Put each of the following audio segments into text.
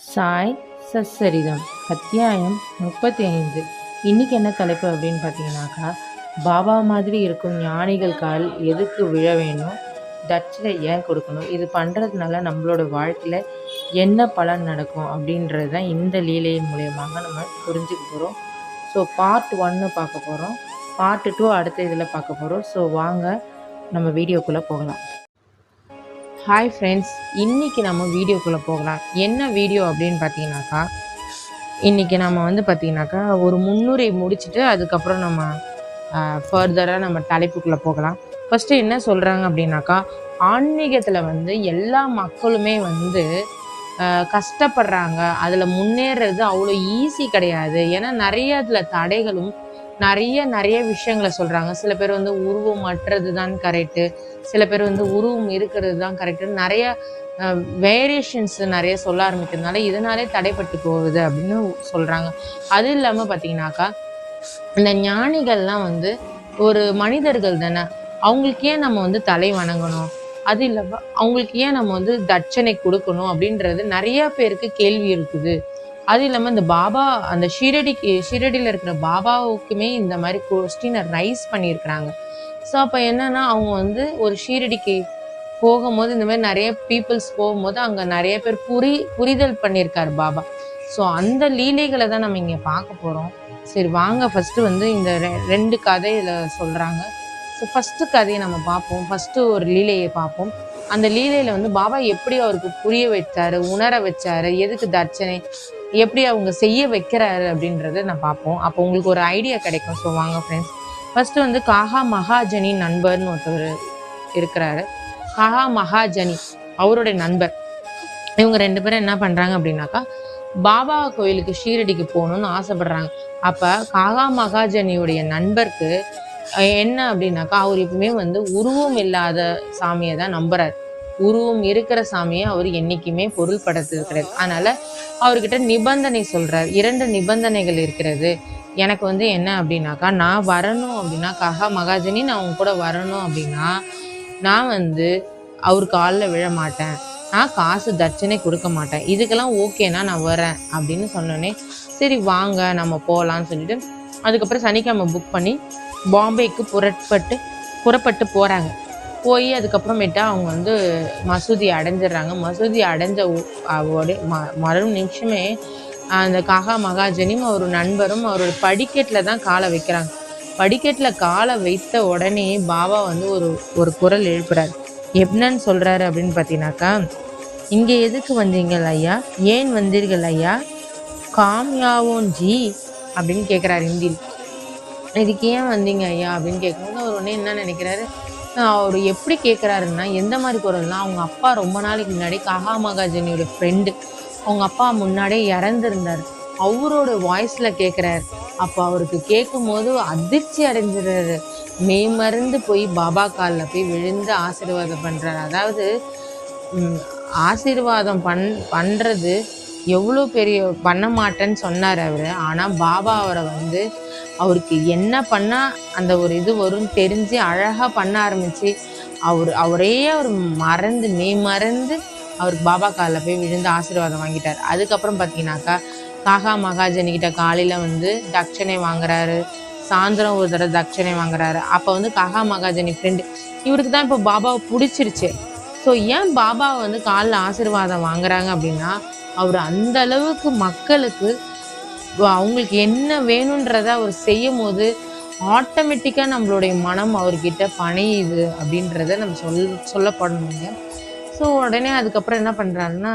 சாய் சச்சரிதம் அத்தியாயம் முப்பத்தி ஐந்து இன்னைக்கு என்ன தலைப்பு அப்படின்னு பார்த்தீங்கன்னாக்கா பாபா மாதிரி இருக்கும் ஞானிகள் கால் எதுக்கு விழ வேணும்? தட்சணை ஏன் கொடுக்கணும்? இது பண்ணுறதுனால நம்மளோட வாழ்க்கையில் என்ன பலன் நடக்கும் அப்படின்றது தான் இந்த லீலையின் மூலியமாக நம்ம புரிஞ்சுக்க போகிறோம் ஸோ பார்ட் ஒன்று பார்க்க போகிறோம் பார்ட் டூ அடுத்த இதில் பார்க்க போகிறோம் ஸோ வாங்க நம்ம வீடியோக்குள்ளே போகலாம். ஹாய் ஃப்ரெண்ட்ஸ் இன்றைக்கி நம்ம வீடியோக்குள்ளே போகலாம். என்ன வீடியோ அப்படின்னு பார்த்தீங்கன்னாக்கா இன்றைக்கி நம்ம வந்து பார்த்தீங்கன்னாக்கா ஒரு முன்னுரை முடிச்சுட்டு அதுக்கப்புறம் நம்ம ஃபர்தராக நம்ம தலைப்புக்குள்ளே போகலாம். ஃபஸ்ட்டு என்ன சொல்கிறாங்க அப்படின்னாக்கா ஆன்மீகத்தில் வந்து எல்லா மக்களுமே வந்து கஷ்டப்படுறாங்க. அதில் முன்னேறது அவ்வளோ ஈஸி கிடையாது. ஏன்னா நிறைய அதில் தடைகளும் நிறைய நிறைய விஷயங்களை சொல்கிறாங்க சில பேர் வந்து உருவம் அற்றது தான் கரெக்டு சில பேர் வந்து உருவம் இருக்கிறது தான் கரெக்டு நிறைய வேரியேஷன்ஸ் நிறைய சொல்ல ஆரம்பிக்கிறதுனால இதனாலே தடைப்பட்டு போகுது அப்படின்னு சொல்கிறாங்க அது இல்லாமல் பார்த்தீங்கன்னாக்கா இந்த ஞானிகள்லாம் வந்து ஒரு மனிதர்கள் தானே அவங்களுக்கு ஏன் நம்ம வந்து தலை வணங்கணும்? அது இல்லாமல் அவங்களுக்கு ஏன் நம்ம வந்து தட்சணை கொடுக்கணும் அப்படின்றது நிறைய பேருக்கு கேள்வி இருக்குது. அது இல்லாமல் இந்த பாபா அந்த ஷீரடிக்கு ஷீரடியில் இருக்கிற பாபாவுக்குமே இந்த மாதிரி கொஸ்டினை ரைஸ் பண்ணியிருக்கிறாங்க. ஸோ அப்போ என்னன்னா அவங்க வந்து ஒரு ஷீரடிக்கு போகும்போது இந்த மாதிரி நிறைய பீப்புள்ஸ் போகும்போது அங்கே நிறைய பேர் புரி புரிதல் பண்ணியிருக்காரு பாபா. ஸோ அந்த லீலைகளை தான் நம்ம இங்கே பார்க்க போகிறோம் சரி வாங்க. ஃபஸ்ட்டு வந்து இந்த ரெ- ரெண்டு கதையில் சொல்கிறாங்க ஸோ ஃபஸ்ட்டு கதையை நம்ம பார்ப்போம். ஃபஸ்ட்டு ஒரு லீலையை பார்ப்போம். அந்த லீலையில் வந்து பாபா எப்படி அவருக்கு புரிய வச்சாரு உணர வச்சாரு எதுக்கு தர்ச்சனை எப்படி அவங்க செய்ய வைக்கிறாரு அப்படின்றத நான் பார்ப்போம். அப்போ உங்களுக்கு ஒரு ஐடியா கிடைக்கும். ஸோ வாங்க ஃப்ரெண்ட்ஸ் ஃபஸ்ட்டு வந்து காஹா மகாஜனி நண்பர்னு ஒருத்தவர் இருக்கிறாரு. காஹா மகாஜனி அவருடைய நண்பர். இவங்க ரெண்டு பேரும் என்ன பண்ணுறாங்க அப்படின்னாக்கா பாபா கோயிலுக்கு ஷீரடிக்கு போகணும்னு ஆசைப்படுறாங்க. அப்போ காகா மகாஜனியுடைய நண்பருக்கு என்ன அப்படின்னாக்கா அவர் எப்பவுமே வந்து உருவம் இல்லாத சாமியை தான் நம்புறாரு. உருவம் இருக்கிற சாமியை அவர் என்னைக்குமே பொருள்படுத்துறது கிடையாது. அதனால அவர்கிட்ட நிபந்தனை சொல்றார். இரண்டு நிபந்தனைகள் இருக்கிறது. எனக்கு வந்து என்ன அப்படின்னாக்கா நான் வரணும் அப்படின்னா கஹா மகாஜனி நான் உங்க கூட வரணும் அப்படின்னா நான் வந்து அவர் காலில் விழ மாட்டேன். நான் காசு தட்சணை கொடுக்க மாட்டேன். இதுக்கெல்லாம் ஓகேனா நான் வரேன் அப்படின்னு சொன்னோன்னே சரி வாங்க நம்ம போகலான்னு சொல்லிட்டு அதுக்கப்புறம் சனிக்கிழமை புக் பண்ணி பாம்பேக்கு புறப்பட்டு புறப்பட்டு போகிறாங்க போய் அதுக்கப்புறமேட்டா அவங்க வந்து மசூதி அடைஞ்சிடுறாங்க. மசூதி அடைஞ்ச உ- ம- மறு நிமிஷமே அந்த காகா மகாஜனியும் அவர் நண்பரும் அவரோட படிக்கட்டில் தான் காலை வைக்கிறாங்க. படிக்கட்டில் காலை வைத்த உடனே பாபா வந்து ஒரு ஒரு குரல் எழுப்புறாரு. என்னன்னு சொல்றாரு? அப்படின்னு பார்த்தீங்கன்னாக்கா இங்கே எதுக்கு வந்தீங்கள் ஐயா? ஏன் வந்தீர்கள் ஐயா? காம்யாவோன் ஜி அப்படின்னு கேட்குறாரு ஹிந்தியில் இதுக்கு ஏன் வந்தீங்க ஐயா? அப்படின்னு கேட்கும்போது அவர் உடனே என்ன நினைக்கிறாரு? அவர் எப்படி கேட்குறாருன்னா எந்த மாதிரி குரல்னா அவங்க அப்பா ரொம்ப நாளைக்கு முன்னாடி கஹா மகாஜனியோட ஃப்ரெண்டு அவங்க அப்பா முன்னாடியே இறந்துருந்தார். அவரோட வாய்ஸில் கேட்குறாரு அப்போ அவருக்கு கேட்கும்போது அதிர்ச்சி அடைஞ்சிடுறாரு. மெய்மறந்து போய் பாபா காலில் போய் விழுந்து ஆசீர்வாதம் பண்ணுறாரு அதாவது ஆசீர்வாதம் பண் பண்ணுறது எவ்வளோ பெரிய பண்ண மாட்டேன்னு சொன்னார் அவர். ஆனால் பாபா அவரை வந்து அவருக்கு என்ன பண்ணால் அந்த ஒரு இது வரும்னு தெரிஞ்சு அழகாக பண்ண ஆரம்பிச்சு அவர் அவரே அவர் மறந்து மெய் மறந்து அவருக்கு பாபா காலில் போய் விழுந்து ஆசீர்வாதம் வாங்கிட்டார். அதுக்கப்புறம் பார்த்தீங்கன்னாக்கா காகா மகாஜனிக்கிட்ட காலையில் வந்து தட்சணை வாங்குறாரு. சாயந்தரம் ஒரு தடவை தட்சணை வாங்குறாரு. அப்போ வந்து காகா மகாஜனி ஃப்ரெண்டு இவருக்கு தான் இப்போ பாபாவை பிடிச்சிருச்சு. ஸோ ஏன் பாபாவை வந்து காலில் ஆசீர்வாதம் வாங்குறாங்க அப்படின்னா அவர் அந்த அளவுக்கு மக்களுக்கு அவங்களுக்கு என்ன வேணுன்றத அவர் செய்யும் போது ஆட்டோமேட்டிக்காக நம்மளுடைய மனம் அவர்கிட்ட பணியுது அப்படின்றத நம்ம சொல் சொல்லப்படணுங்க. ஸோ உடனே அதுக்கப்புறம் என்ன பண்ணுறாருன்னா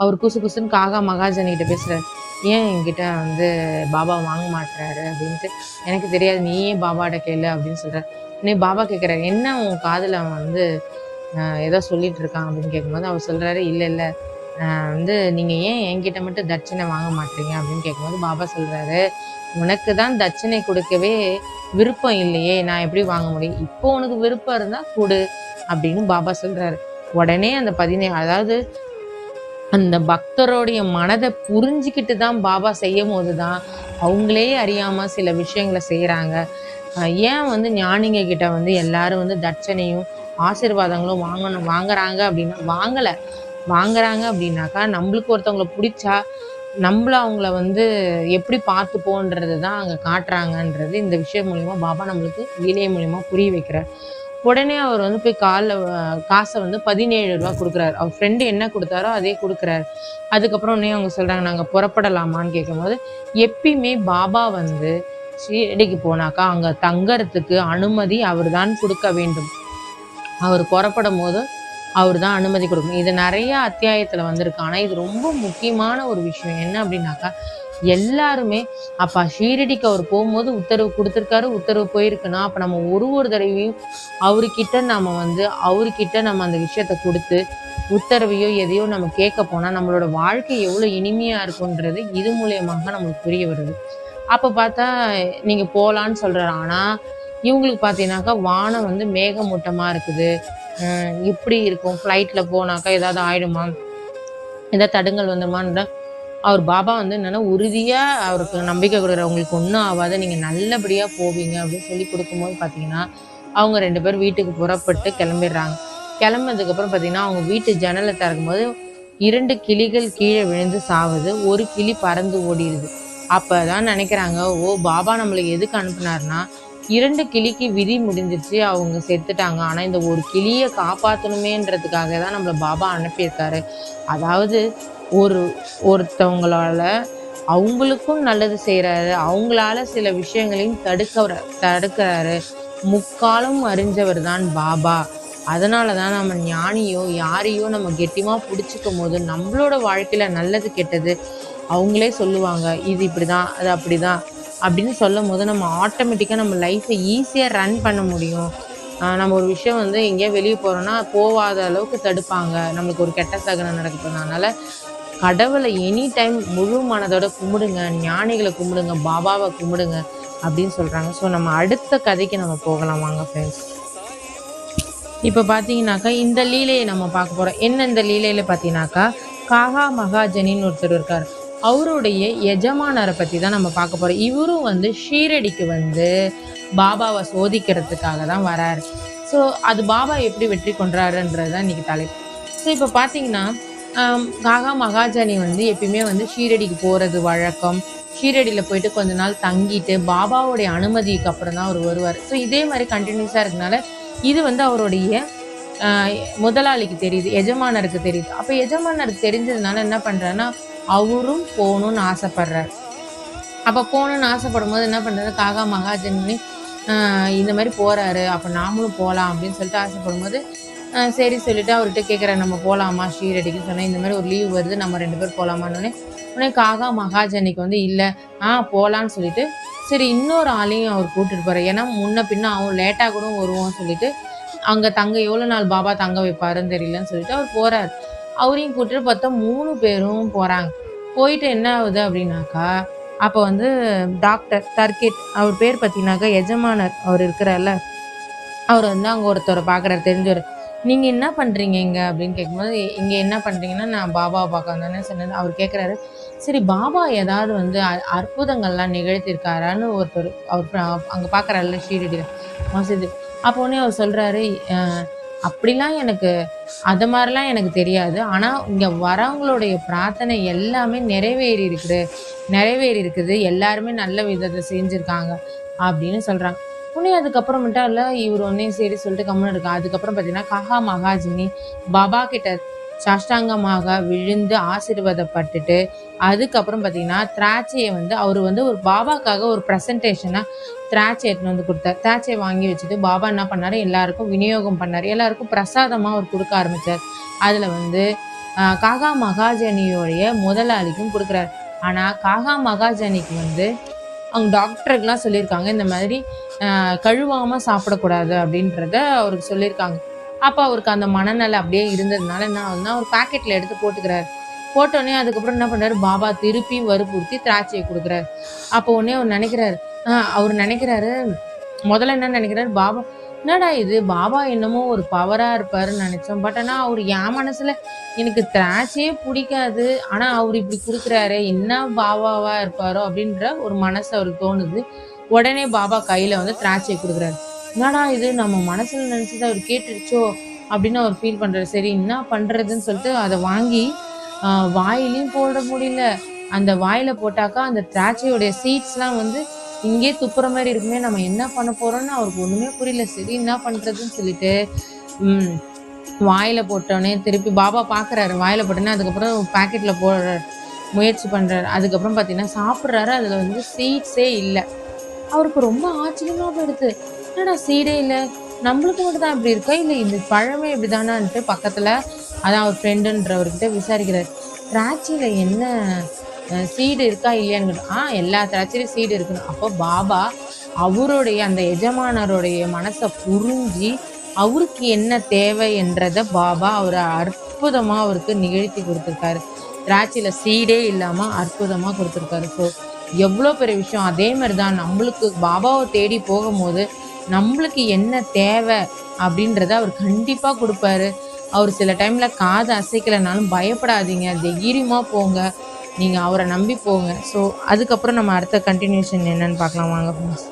அவர் குசு குசுன்னு காகா மகாஜனிகிட்ட பேசுகிறார் ஏன் என்கிட்ட வந்து பாபா வாங்க மாட்டுறாரு அப்படின்ட்டு எனக்கு தெரியாது நீயே பாபாட்ட கேளு அப்படின்னு சொல்கிறார் நீ பாபா கேட்குறாரு என்ன உன் காதில் அவன் வந்து ஏதோ சொல்லிட்டு இருக்கான்? அப்படின்னு கேட்கும்போது அவர் சொல்கிறாரு இல்லை இல்லை வந்து நீங்கள் ஏன் என்கிட்ட மட்டும் தட்சணை வாங்க மாட்டீங்க அப்படின்னு கேட்கும்போது பாபா சொல்கிறாரு உனக்கு தான் தட்சணை கொடுக்கவே விருப்பம் இல்லையே நான் எப்படி வாங்க முடியும்? இப்போ உனக்கு விருப்பம் இருந்தால் கொடு அப்படின்னு பாபா சொல்கிறாரு உடனே அந்த பதினே அதாவது அந்த பக்தருடைய மனதை புரிஞ்சுக்கிட்டு தான் பாபா செய்யும் போது தான் அவங்களே அறியாமல் சில விஷயங்களை செய்கிறாங்க ஏன் வந்து ஞானிங்க கிட்ட வந்து எல்லாரும் வந்து தட்சணையும் ஆசீர்வாதங்களும் வாங்கணும் வாங்குறாங்க அப்படின்னா வாங்கலை. வாங்குறாங்க அப்படின்னாக்கா நம்மளுக்கு ஒருத்தவங்கள பிடிச்சா நம்மள அவங்கள வந்து எப்படி பார்த்துப்போன்றது தான் அங்கே காட்டுறாங்கன்றது இந்த விஷயம் மூலிமா பாபா நம்மளுக்கு லீலை மூலிமா புரிய வைக்கிறார். உடனே அவர் வந்து போய் காலில் காசை வந்து பதினேழு ரூபா கொடுக்குறாரு. அவர் ஃப்ரெண்டு என்ன கொடுத்தாரோ அதே கொடுக்குறாரு. அதுக்கப்புறம் உடனே அவங்க சொல்கிறாங்க நாங்கள் புறப்படலாமான்னு கேட்கும்போது எப்பயுமே பாபா வந்து ஷீரடிக்கு போனாக்கா அங்கே தங்கறதுக்கு அனுமதி அவர் தான் கொடுக்க வேண்டும். அவர் புறப்படும் போது அவர் தான் அனுமதி கொடுக்கணும். இது நிறைய அத்தியாயத்தில் வந்திருக்கு. ஆனால் இது ரொம்ப முக்கியமான ஒரு விஷயம். என்ன அப்படின்னாக்கா எல்லாருமே அப்பா ஷீரடிக்கு அவர் போகும்போது உத்தரவு கொடுத்துருக்காரு உத்தரவு போயிருக்குன்னா அப்போ நம்ம ஒரு ஒரு தடவையும் அவர்கிட்ட நம்ம வந்து அவர்கிட்ட நம்ம அந்த விஷயத்த கொடுத்து உத்தரவையோ எதையோ நம்ம கேட்க போனால் நம்மளோட வாழ்க்கை எவ்வளோ இனிமையாக இருக்குன்றது இது மூலியமாக நம்மளுக்கு புரிய வருது. அப்போ பார்த்தா நீங்கள் போகலான்னு சொல்கிறாரு ஆனால் இவங்களுக்கு பார்த்தீங்கன்னாக்கா வானம் வந்து மேகமூட்டமாக இருக்குது. இப்படி இருக்கும். ஃப்ளைட்டில் போனாக்கா ஏதாவது ஆயிடுமா? ஏதாவது தடுங்கல் வந்துருமான்ற அவர் பாபா வந்து என்னன்னா உறுதியாக அவருக்கு நம்பிக்கை கொடுக்குறவங்களுக்கு ஒன்றும் ஆகாது. நீங்கள் நல்லபடியாக போவீங்க. அப்படின்னு சொல்லி கொடுக்கும்போது பார்த்தீங்கன்னா அவங்க ரெண்டு பேரும் வீட்டுக்கு புறப்பட்டு கிளம்பிடுறாங்க. கிளம்புனதுக்கப்புறம் பார்த்தீங்கன்னா அவங்க வீட்டு ஜன்னலை திறக்கும்போது இரண்டு கிளிகள் கீழே விழுந்து சாவுது. ஒரு கிளி பறந்து ஓடிடுது. அப்போ தான் நினைக்கிறாங்க ஓ பாபா நம்மளுக்கு எதுக்கு அனுப்புனாருன்னா இரண்டு கிளிக்கு விதி முடிஞ்சிச்சு அவங்க செத்துட்டாங்க. ஆனால் இந்த ஒரு கிளியை காப்பாற்றணுமேன்றதுக்காக தான் நம்மளை பாபா அனுப்பியிருக்காரு. அதாவது ஒரு ஒருத்தவங்களால அவங்களுக்கும் நல்லது செய்கிறாரு அவங்களால சில விஷயங்களையும் தடுக்க தடுக்கிறாரு. முக்காலும் அறிஞ்சவர் தான் பாபா. அதனால தான் நம்ம ஞானியோ யாரையோ நம்ம கெட்டியமாக பிடிச்சிக்கும் போது நம்மளோட வாழ்க்கையில் நல்லது கெட்டது அவங்களே சொல்லுவாங்க. இது இப்படி தான் அது அப்படி தான் அப்படின்னு சொல்லும் போது நம்ம ஆட்டோமேட்டிக்காக நம்ம லைஃப்பை ஈஸியாக ரன் பண்ண முடியும். ஆஹ் நம்ம ஒரு விஷயம் வந்து எங்கேயோ வெளியே போகிறோன்னா போகாத அளவுக்கு தடுப்பாங்க. நம்மளுக்கு ஒரு கெட்ட சகனம் நடக்குது அதனால் கடவுளை எனி டைம் முழு மனதோட கும்பிடுங்க ஞானிகளை கும்பிடுங்க பாபாவை கும்பிடுங்க அப்படின்னு சொல்கிறாங்க ஸோ நம்ம அடுத்த கதைக்கு நம்ம போகலாம். வாங்க ஃப்ரெண்ட்ஸ் இப்போ பார்த்தீங்கன்னாக்கா இந்த லீலையை நம்ம பார்க்க போகிறோம் என்ன இந்த லீலையில் பார்த்தீங்கன்னாக்கா காகா மகாஜனின்னு ஒருத்தர் இருக்கார். அவருடைய எஜமானரை பற்றி தான் நம்ம பார்க்க போகிறோம் இவரும் வந்து ஷீரடிக்கு வந்து பாபாவை சோதிக்கிறதுக்காக தான் வராரு. ஸோ அது பாபா எப்படி வெற்றி கொண்டாருன்றது தான் இன்றைக்கி தலைப்பு. ஸோ இப்போ பார்த்தீங்கன்னா காகா மகாஜனி வந்து எப்பயுமே வந்து ஷீரடிக்கு போகிறது வழக்கம். ஷீரடியில் போயிட்டு கொஞ்ச நாள் தங்கிட்டு பாபாவுடைய அனுமதிக்கு அப்புறம் தான் அவர் வருவார். ஸோ இதே மாதிரி கண்டினியூஸாக இருக்கனால இது வந்து அவருடைய முதலாளிக்கு தெரியுது எஜமானருக்கு தெரியுது. அப்போ எஜமானருக்கு தெரிஞ்சதுனால என்ன பண்ணுறாருன்னா அவரும் போகணும்னு ஆசைப்படுறாரு. அப்போ போகணும்னு ஆசைப்படும் போது என்ன பண்ணுறாரு காகா மகாஜனி இந்த மாதிரி போகிறாரு அப்போ நாமளும் போகலாம் அப்படின்னு சொல்லிட்டு ஆசைப்படும் போது சரி சொல்லிட்டு அவர்கிட்ட கேட்குறாரு நம்ம போகலாமா ஷீரடிக்கு சொன்னேன் இந்த மாதிரி ஒரு லீவ் வருது நம்ம ரெண்டு பேர் போகலாமான்னு உடனே காகா மகாஜனிக்கு வந்து இல்லை ஆ போகலான்னு சொல்லிட்டு சரி இன்னொரு ஆளையும் அவர் கூட்டிட்டு போகிறார் ஏன்னா முன்ன பின்ன அவன் லேட்டாக கூட வருவோம்னு சொல்லிட்டு அங்கே தங்க எவ்வளோ நாள் பாபா தங்க வைப்பாருன்னு தெரியலன்னு சொல்லிட்டு அவர் போகிறார் அவரையும் கூட்டிட்டு பார்த்தா மூணு பேரும் போகிறாங்க போயிட்டு என்ன ஆகுது அப்படின்னாக்கா அப்போ வந்து டாக்டர் தர்கிட் அவர் பேர் பார்த்தீங்கன்னாக்கா எஜமானர் அவர் இருக்கிறார்ல. அவர் வந்து அங்கே ஒருத்தரை பார்க்குறாரு தெரிஞ்சவர். நீங்கள் என்ன பண்ணுறீங்க இங்கே அப்படின்னு கேட்கும்போது இங்கே என்ன பண்ணுறீங்கன்னா நான் பாபாவை பார்க்க வந்தேன்னு சொன்னது அவர் கேட்குறாரு சரி பாபா ஏதாவது வந்து அ- அற்புதங்கள்லாம் நிகழ்த்தியிருக்காரான்னு ஒருத்தர் அவர் அங்கே பார்க்குறாருல ஷீரடியில். மசிது. அப்போ உடனே அவர் சொல்கிறாரு அப்படிலாம் எனக்கு அது மாதிரிலாம் எனக்கு தெரியாது. ஆனால் இங்கே வரவங்களுடைய பிரார்த்தனை எல்லாமே நிறைவேறி இருக்குது. நிறைவேறி இருக்குது. எல்லாருமே நல்ல விதத்தை செஞ்சுருக்காங்க. அப்படின்னு சொல்கிறாங்க உடனே அதுக்கப்புறமேட்டா இல்லை இவர் ஒன்னே சரி சொல்லிட்டு கம்முன்னு இருக்கா அதுக்கப்புறம் பார்த்தீங்கன்னா கஹா மகாஜினி பாபா கிட்ட சாஷ்டாங்கமாக விழுந்து ஆசீர்வாதப்பட்டுட்டு அதுக்கப்புறம் பார்த்தீங்கன்னா திராட்சையை வந்து அவர் வந்து ஒரு பாபாக்காக ஒரு ப்ரெசன்டேஷனாக திராட்சை எடுத்துன்னு வந்து கொடுத்தார் திராட்சையை வாங்கி வச்சுட்டு பாபா என்ன பண்ணார்? எல்லாருக்கும் விநியோகம் பண்ணார். எல்லாருக்கும் பிரசாதமாக அவர் கொடுக்க ஆரம்பித்தார் அதில் வந்து காகா மகாஜனியோடைய முதலாளிக்கும் கொடுக்குறாரு. ஆனால் காகா மகாஜனிக்கு வந்து அவங்க டாக்டருக்கெலாம் சொல்லியிருக்காங்க இந்த மாதிரி கழுவாமல் சாப்பிடக்கூடாது அப்படின்றத அவருக்கு சொல்லியிருக்காங்க. அப்போ அவருக்கு அந்த மனநிலை அப்படியே இருந்ததுனால என்ன ஆகுதுன்னா அவர் பாக்கெட்டில் எடுத்து போட்டுக்கிறாரு. போட்டோடனே அதுக்கப்புறம் என்ன பண்ணுறாரு பாபா திருப்பி வற்புறுத்தி திராட்சையை கொடுக்குறாரு. அப்போ உடனே அவர் நினைக்கிறாரு அவர் நினைக்கிறாரு முதல்ல என்ன நினைக்கிறாரு பாபா என்னடா இது? பாபா என்னமோ ஒரு பவராக இருப்பாருன்னு நினச்சோம். பட் ஆனால் அவர் என் மனசில் எனக்கு திராட்சையே பிடிக்காது. ஆனால் அவர் இப்படி கொடுக்குறாரு. என்ன பாபாவா இருப்பாரோ அப்படின்ற ஒரு மனசு அவருக்கு தோணுது. உடனே பாபா கையில் வந்து திராட்சையை கொடுக்குறாரு. என்னடா இது? நம்ம மனசில் நினச்சது அவர் கேட்டுருச்சோ? அப்படின்னு அவர் ஃபீல் பண்ணுறாரு சரி என்ன பண்ணுறதுன்னு சொல்லிட்டு அதை வாங்கி வாயிலையும் போட முடியல. அந்த வாயில் போட்டாக்கா அந்த திராட்சையோடைய சீட்ஸ்லாம் வந்து இங்கே துப்புற மாதிரி இருக்குமே நம்ம என்ன பண்ண போகிறோம்னு அவருக்கு ஒன்றுமே புரியல. சரி என்ன பண்ணுறதுன்னு சொல்லிட்டு வாயில் வாயில போட்டோடனே திருப்பி பாபா பார்க்குறாரு வாயில போட்டோன்னே அதுக்கப்புறம் பாக்கெட்டில் போடுற முயற்சி பண்ணுறாரு அதுக்கப்புறம் பார்த்தீங்கன்னா சாப்பிட்றாரு. அதில் வந்து சீட்ஸே இல்லை. அவருக்கு ரொம்ப ஆச்சரியமாக போயிடுது. என்னடா சீடே இல்லை? நம்மளுக்கு மட்டும் தான் இப்படி இருக்கா? இல்லை இந்த பழமே இப்படி தானான்ட்டு பக்கத்தில் அதான் அவர் ஃப்ரெண்டுன்றவர்கிட்ட விசாரிக்கிறார். திராட்சையில் என்ன சீடு இருக்கா இல்லையான்னு ஆ எல்லா திராட்சையிலும் சீடு இருக்கணும் அப்போ பாபா அவருடைய அந்த எஜமானருடைய மனசை புரிஞ்சு அவருக்கு என்ன தேவை என்றதை பாபா அவர் அற்புதமாக அவருக்கு நிகழ்த்தி கொடுத்துருக்காரு. திராட்சையில் சீடே இல்லாமல் அற்புதமாக கொடுத்துருக்காரு. ஸோ எவ்வளோ பெரிய விஷயம். அதே மாதிரி தான் நம்மளுக்கு பாபாவை தேடி போகும்போது நம்மளுக்கு என்ன தேவை அப்படின்றத அவர் கண்டிப்பாக கொடுப்பாரு. அவர் சில டைமில் காது அசைக்கலைனாலும் பயப்படாதீங்க. தைரியமாக போங்க. நீங்கள் அவரை நம்பி போங்க. ஸோ அதுக்கப்புறம் நம்ம அடுத்த கண்டினியூஷன் என்னன்னு பார்க்கலாம். வாங்க ஃப்ரெண்ட்ஸ்